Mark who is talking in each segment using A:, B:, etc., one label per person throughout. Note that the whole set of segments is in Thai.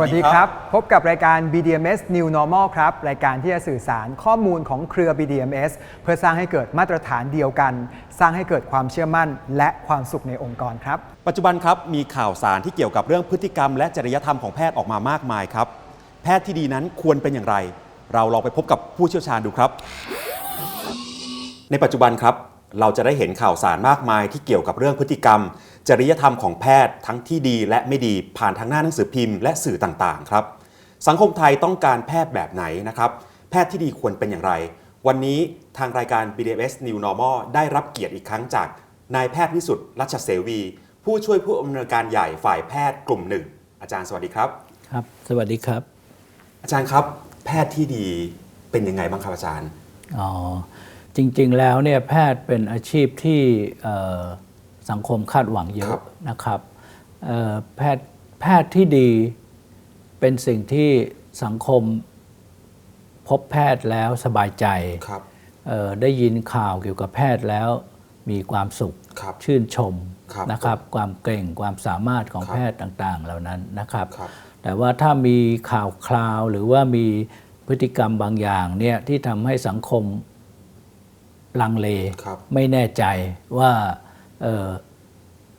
A: วัสดีครับ พบกับรายการ BDMS New Normal ครับ รายการที่จะสื่อสารข้อมูลของเครือ BDMS เพื่อสร้างให้เกิดมาตรฐานเดียวกัน สร้างให้เกิดความเชื่อมั่น และความสุขในองค์กรครับ
B: ปัจจุบันครับมีข่าวสารที่เกี่ยวกับเรื่องพฤติกรรม และจริยธรรมของแพทย์ออกมามากมายครับ แพทย์ที่ดีนั้นควรเป็นอย่างไร เราลองไปพบกับผู้เชี่ยวชาญดูครับ ในปัจจุบันครับ เราจะได้เห็นข่าวสารมากมายที่เกี่ยวกับเรื่องพฤติกรรม จริยธรรมของแพทย์ทั้งที่ดีและไม่ดีผ่านทางหน้าหนังสือพิมพ์และสื่อต่างๆครับ สังคมไทยต้องการแพทย์แบบไหนนะครับ แพทย์ที่ดีควรเป็นอย่างไร วันนี้ทางรายการ BDMS New Normal ได้รับเกียรติอีกครั้งจากนายแพทย์วิสุทธ์รัชเสวี ผู้ช่วยผู้อำนวยการใหญ่ฝ่ายแพทย์กลุ่มหนึ่งอาจารย์สวัสดีครับ
C: ครับ สวัสดีครับ
B: อาจารย์ครับ แพทย์ที่ดีเป็นยังไงบ้างครับอาจารย์
C: อ๋อ จริงๆแล้วเนี่ยแพทย์เป็นอาชีพที่เอ่อสังคมคาดหวังเย
B: ครั
C: อะ
B: บ
C: นะครับเอ่อแพทย์แพทย์ที่ดีเป็นสิ่งที่สังคมพบแพทย์แล้วสบายใจ
B: ครับ
C: เอ่อได้ยินข่าวเกี่ยวกับแพทย์แล้วมีความสุข
B: ครับ
C: ชื่นชม
B: ครับ
C: นะครับ ความเก่งความสามารถของ
B: ครับ
C: แพทย์ต่างๆ เหล่านั้นนะครับ
B: ครับ
C: แต่ว่าถ้ามีข่าวคราวหรือว่ามีพฤติกรรมบางอย่างเนี่ยที่ทำให้สังคม ลังเล
B: ครับ
C: ไม่แน่ใจว่าเอ่อ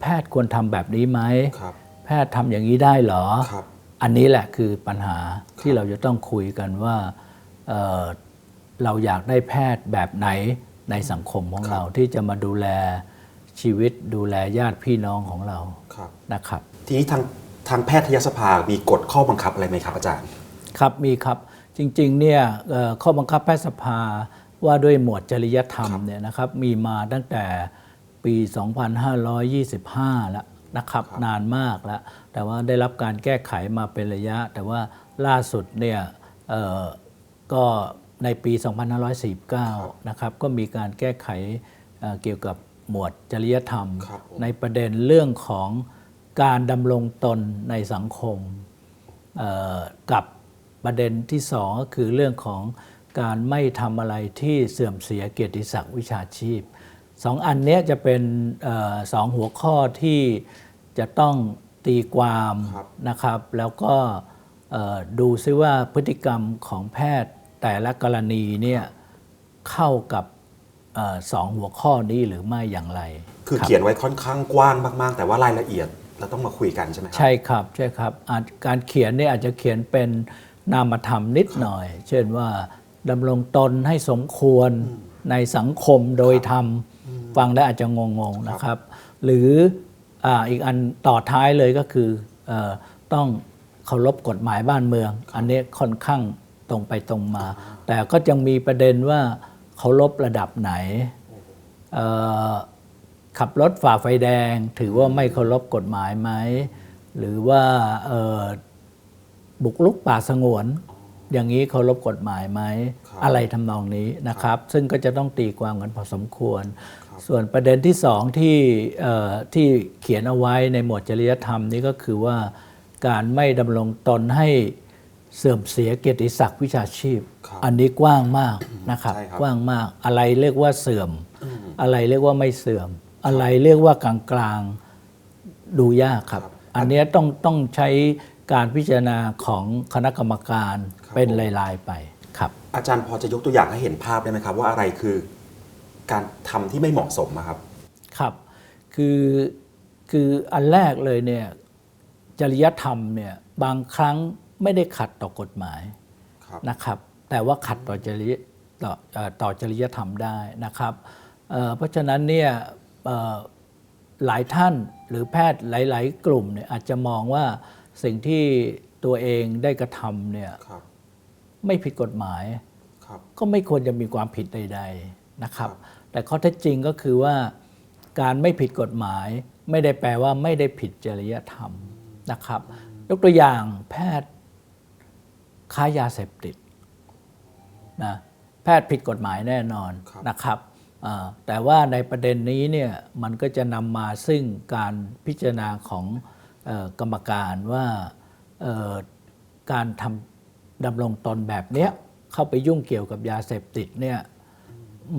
C: แพทย์ควรทำแบบนี้ไหม
B: ครับ
C: แพทย์ทำอย่างนี้ได้เหรอ
B: ครับ
C: อันนี้แหละคือปัญหาที่เราจะต้องคุยกันว่าเอ่อเราอยากได้แพทย์แบบไหนในสังคมของ
B: ครับ
C: เราที่จะมาดูแลชีวิตดูแลญาติพี่น้องของเรา
B: ครับ
C: นะครับ
B: ทีนี้ทางทางแพทยสภา มีกฎข้อบังคับอะไรไหมครับอาจารย์
C: ครับมีครับจริงๆเนี่ยเอ่อข้อบังคับแพทยสภา ว่าด้วยหมวดจริยธรรม
B: ครับ
C: เนี่ยนะครับมีมาตั้งแต่ปี 2525 แล้วนะครับ
B: ครับ
C: นานมากแล้ว แต่ว่าได้รับการแก้ไขมาเป็นระยะ แต่ว่าล่าสุดเนี่ยเอ่อก็ในปี 2549 นะครับก็มีการแก้ไขเอ่อเกี่ยวกับหมวดจริยธรรม
B: ครับผม
C: ในประเด็นเรื่องของการดำรงตนในสังคมเอ่อกับประเด็นที่สองก็คือเรื่องของ การไม่ทำอะไรที่เสื่อมเสียเกียรติศักดิ์วิชาชีพสองอันเนี้ยจะเป็นเออสองหัวข้อที่จะต้องตีความ
B: ครับ
C: นะครับ แล้วก็เอ่อดูซิว่าพฤติกรรมของแพทย์แต่ละกรณีเนี่ยเข้ากับเออสองหัวข้อนี้หรือไม่อย่างไร
B: คือ
C: รับ
B: เขียนไว้ค่อนข้างกว้างมากๆ แต่ว่ารายละเอียดเราต้องมาคุยกันใช่ไหมครั
C: ใช่ครับใช่ครับอาจการเขียนเนี่ยอาจจะเขียนเป็นนามธรรมนิดหน่อย เช่นว่า ดำรงตนให้สมควรในสังคมโดยธรรมฟังแล้วอาจจะงงๆนะครับ หรืออาอีกอันต่อท้ายเลยก็คือเออต้องเคารพกฎหมายบ้านเมือง อันนี้ค่อนข้างตรงไปตรงมา แต่ก็ยังมีประเด็นว่าเคารพระดับไหนเอ่อขับรถฝ่าไฟแดง ถือว่าไม่เคารพกฎหมายไหม หรือว่าเอ่อบุกลุกป่าสงวน อย่างนี้เคารพกฎหมายไหม
B: ครับ
C: อะไรทำนองนี้นะครับ ซึ่งก็จะต้องตีความกันพอสมควร ส่วนประเด็นที่สองที่เอ่อที่เขียนเอาไว้ในหมวดจริยธรรมนี้ก็คือว่าการไม่ดำรงตนให้เสื่อมเสียเกียรติศักดิ์วิชาชีพ
B: ครับ
C: อันนี้กว้างมากนะครับ
B: ใช่ครับ
C: กว้างมากอะไรเรียกว่าเสื่อม อะไรเรียกว่าไม่เสื่อม อะไรเรียกว่ากลางกลางๆดูยากครับ
B: ครับ
C: อันเนี้ยต้องต้องใช้การพิจารณาของคณะกรรมการ
B: ครับ
C: เป็น
B: ผม
C: ลายๆไปครับ
B: อาจารย์พอจะยกตัวอย่างให้เห็นภาพได้ไหมครับ ว่าอะไรคือการทำที่ไม่เหมาะสมอะครับ
C: ครับคือคืออันแรกเลยเนี่ยจริยธรรมเนี่ยบางครั้งไม่ได้ขัดต่อกฎหมาย
B: ครับ
C: นะครับ แต่ว่าขัดต่อจริยต่อเอ่อต่อจริยธรรมได้นะครับเอ่อเพราะฉะนั้นเนี่ยเอ่อหลายท่านหรือแพทย์หลาย ๆ กลุ่มเนี่ยอาจจะมองว่าสิ่งที่ตัวเองได้กระทำเนี่ย
B: ครับ
C: ไม่ผิดกฎหมาย
B: ครับ
C: ก็ไม่ควรจะมีความผิดใด ๆนะครับ
B: ครับ
C: แต่ข้อเท็จจริงก็คือว่าการไม่ผิดกฎหมาย ไม่ได้แปลว่าไม่ได้ผิดจริยธรรมนะครับ ยกตัวอย่างแพทย์ค้ายาเสพติดนะแพทย์ผิดกฎหมายแน่นอน
B: ครับ
C: นะครับอ่าแต่ว่าในประเด็นนี้เนี่ยมันก็จะนำมาซึ่งการพิจารณาของเออกรรมการว่าเอ่อการทำ ดำรงตนแบบเนี้ยเข้าไปยุ่งเกี่ยวกับยาเสพติดเนี่ย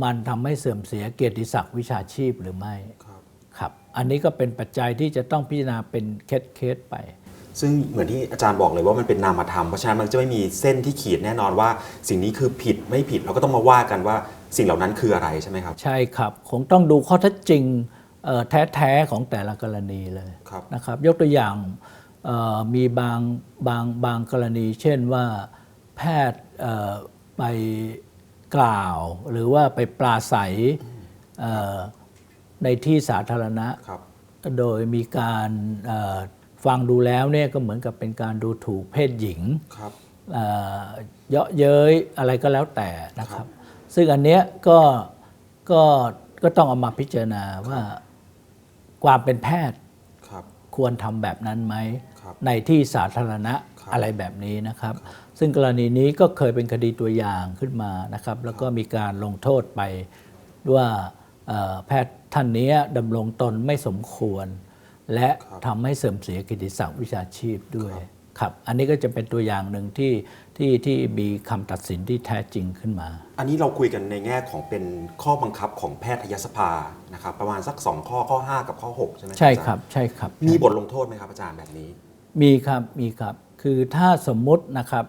C: มันทำให้เสื่อมเสียเกียรติศักดิ์วิชาชีพหรือไม่
B: ครับ
C: ครับอันนี้ก็เป็นปัจจัยที่จะต้องพิจารณาเป็นเคสเคสๆไป
B: ซึ่งเหมือนที่อาจารย์บอกเลยว่ามันเป็นนามธรรมเพราะฉะนั้นมันจะไม่มีเส้นที่ขีดแน่นอนว่า สิ่งนี้คือผิดไม่ผิดเราก็ต้องมาว่ากันว่าสิ่งเหล่านั้นคืออะไรใช่ไหมครับ
C: ใช่ครับคงต้องดูข้อเท็จจริงเอ่อแท้ๆของแต่ละกรณีเลย
B: ครับ
C: นะครับ ยกตัวอย่างเอ่อ มีบางบางบางกรณี เช่นว่าแพทย์เอ่อไปกล่าว หรือว่าไปปราศัยเอ่อในที่สาธารณะ
B: ครับ
C: โดยมีการเอ่อฟังดูแล้วเนี่ยก็เหมือนกับเป็นการดูถูกเพศหญิง
B: ครับ
C: เอ่อเยาะเย้ยอะไรก็แล้วแต่นะครับ ซึ่งอันเนี้ยก็ก็ก็ต้องเอามาพิจารณาว่าความเป็นแพทย์
B: ครับ
C: ควรทำแบบนั้นไหม
B: ครับ
C: ในที่สาธารณะ
B: ครับ
C: อะไรแบบนี้นะครับ ซึ่งกรณีนี้ก็เคยเป็นคดีตัวอย่างขึ้นมานะครับ แล้วก็มีการลงโทษไปว่าเอ่อแพทย์ท่านนี้ดำรงตนไม่สมควร และ
B: ครับ
C: ทำให้เสื่อมเสียกิตติศักดิ์วิชาชีพด้วยครับอันนี้ก็จะเป็นตัวอย่างหนึ่งที่ที่ที่มีคำตัดสินที่แท้จริงขึ้นมา
B: อันนี้เราคุยกันในแง่ของเป็นข้อบังคับของแพทยสภานะครับประมาณสัก 2 ข้อข้อ 5 กับข้อ 6 ใช่ไหม
C: ใช่
B: อาจาย์
C: ครับใช่ครับ
B: มีบทลงโทษไหมครับอาจารย์แบบนี้
C: มีครับมีครับคือถ้าสมมุตินะครับ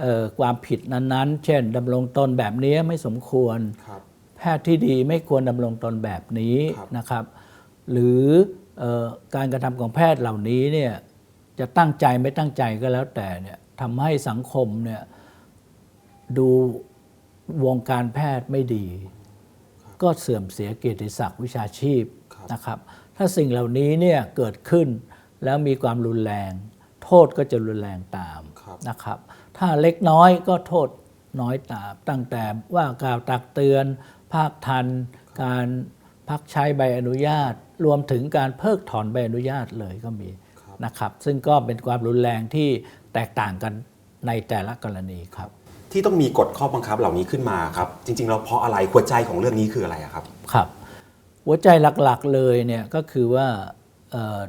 C: เอ่อความผิดนั้นๆ เช่นดำรงตนแบบนี้ไม่สมควร
B: ครับ
C: แพทย์ที่ดีไม่ควรดำรงตนแบบนี้
B: ครับ
C: นะครับ หรือเออการกระทำของแพทย์เหล่านี้เนี่ยจะตั้งใจไม่ตั้งใจก็แล้วแต่เนี่ยทำให้สังคมเนี่ยดูวงการแพทย์ไม่ดี ก็เสื่อมเสียเกียรติศักดิ์วิชาชีพ
B: ครับ
C: นะครับ ถ้าสิ่งเหล่านี้เนี่ยเกิดขึ้น แล้วมีความรุนแรง โทษก็จะรุนแรงตาม
B: ครับ
C: นะครับ ถ้าเล็กน้อยก็โทษน้อยตาม ตั้งแต่ว่ากล่าวตักเตือน ภาคทัน การพักใช้ใบอนุญาต รวมถึงการเพิกถอนใบอนุญาตเลยก็มีนะครับ ซึ่งก็เป็นความรุนแรงที่แตกต่างกันในแต่ละกรณีครับ
B: ที่ต้องมีกฎข้อบังคับเหล่านี้ขึ้นมาครับ จริงๆแล้วเพราะอะไรหัวใจของเรื่องนี้คืออะไรอะครับ
C: ครับ หัวใจหลักๆเลยเนี่ยก็คือว่าเอ่อ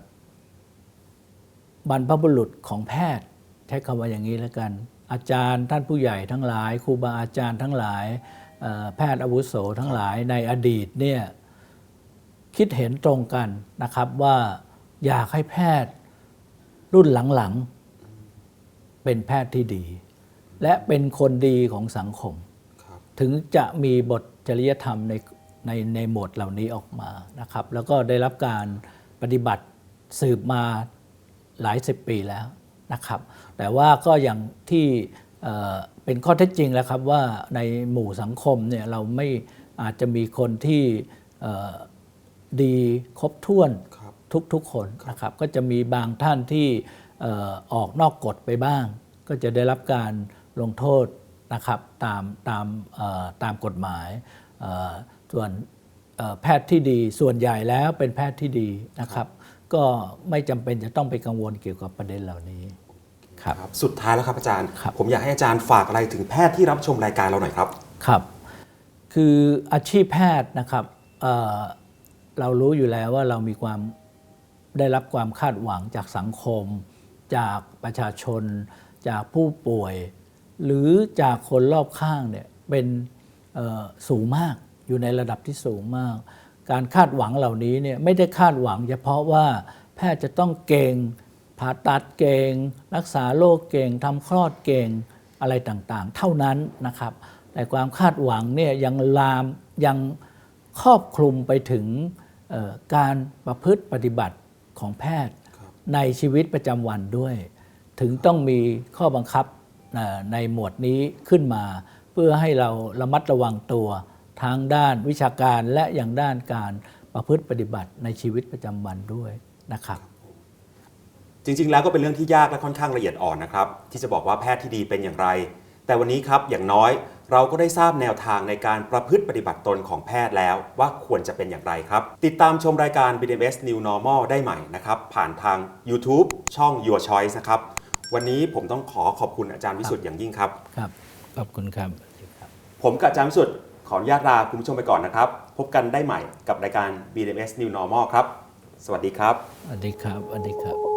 C: บรรพบุรุษของแพทย์ใช้คำว่าอย่างนี้แล้วกัน อาจารย์ท่านผู้ใหญ่ทั้งหลายครูบาอาจารย์ทั้งหลายเอ่อแพทย์อาวุโสทั้งหลายในอดีตเนี่ยคิดเห็นตรงกันนะครับว่าอยากให้แพทย์รุ่นหลังๆ เป็นแพทย์ที่ดี และเป็นคนดีของสังคม
B: ครับ
C: ถึงจะมีบทจริยธรรมในในในหมวดเหล่านี้ออกมานะครับ แล้วก็ได้รับการปฏิบัติสืบมา หลายสิบปีแล้วนะครับ แต่ว่าก็อย่างที่เอ่อเป็นข้อเท็จจริงแล้วครับว่าในหมู่สังคมเนี่ยเราไม่อาจจะมีคนที่เอ่อดีครบถ้วน
B: ครับ
C: ทุกๆคนนะครับ ก็จะมีบางท่านที่เอ่อออกนอกกฎไปบ้าง ก็จะได้รับการลงโทษนะครับตามตามเอ่อตามกฎหมายเอ่อส่วนเอ่อแพทย์ที่ดีส่วนใหญ่แล้วเป็นแพทย์ที่ดีนะครับ ก็ไม่จำเป็นจะต้องไปกังวลเกี่ยวกับประเด็นเหล่านี้ครับ
B: ครับสุดท้ายแล้วครับอาจารย์
C: ครับ
B: ผมอยากให้อาจารย์ฝากอะไรถึงแพทย์ที่รับชมรายการเราหน่อยครับ
C: ครับ คืออาชีพแพทย์นะครับเอ่อเรารู้อยู่แล้วว่าเรามีความได้รับความคาดหวังจากสังคม จากประชาชน จากผู้ป่วย หรือจากคนรอบข้างเนี่ยเป็นเอ่อสูงมากอยู่ในระดับที่สูงมาก การคาดหวังเหล่านี้เนี่ยไม่ได้คาดหวัง เฉพาะว่าแพทย์จะต้องเก่งผ่าตัดเก่ง รักษาโรคเก่งทำคลอดเก่งอะไรต่างๆ เท่านั้นนะครับ แต่ความคาดหวังเนี่ยยังลามยังครอบคลุมไปถึงเอ่อการประพฤติปฏิบัติของแพทย์
B: ครับ
C: ในชีวิตประจำวันด้วย ถึงต้องมีข้อบังคับเอ่อในหมวดนี้ขึ้นมา เพื่อให้เราระมัดระวังตัว ทางด้านวิชาการและอย่างด้านการประพฤติปฏิบัติในชีวิตประจำวันด้วยนะครับ
B: จริง ๆ แล้วก็เป็นเรื่องที่ยากและค่อนข้างละเอียดอ่อนนะครับ ที่จะบอกว่าแพทย์ที่ดีเป็นอย่างไร แต่วันนี้ครับอย่างน้อยเราก็ได้ทราบแนวทางในการประพฤติปฏิบัติตนของแพทย์แล้วว่าควรจะเป็นอย่างไรครับ ติดตามชมรายการ BDMS New Normal ได้ใหม่นะครับ ผ่านทาง YouTube ช่อง Your Choice นะครับ วันนี้ผมต้องขอขอบคุณอาจารย์วิสุทธิ์อย่างยิ่งครับ
C: ครับ ขอบคุณครับ
B: ผมกับอาจารย์วิสุทธิ์ ขออนุญาตลาคุณผู้ชมไปก่อนนะครับ พบกันได้ใหม่กับรายการ BMS New Normal ครับ สวัสดีครับ
C: สวัสดีครับ สวัสดีครับ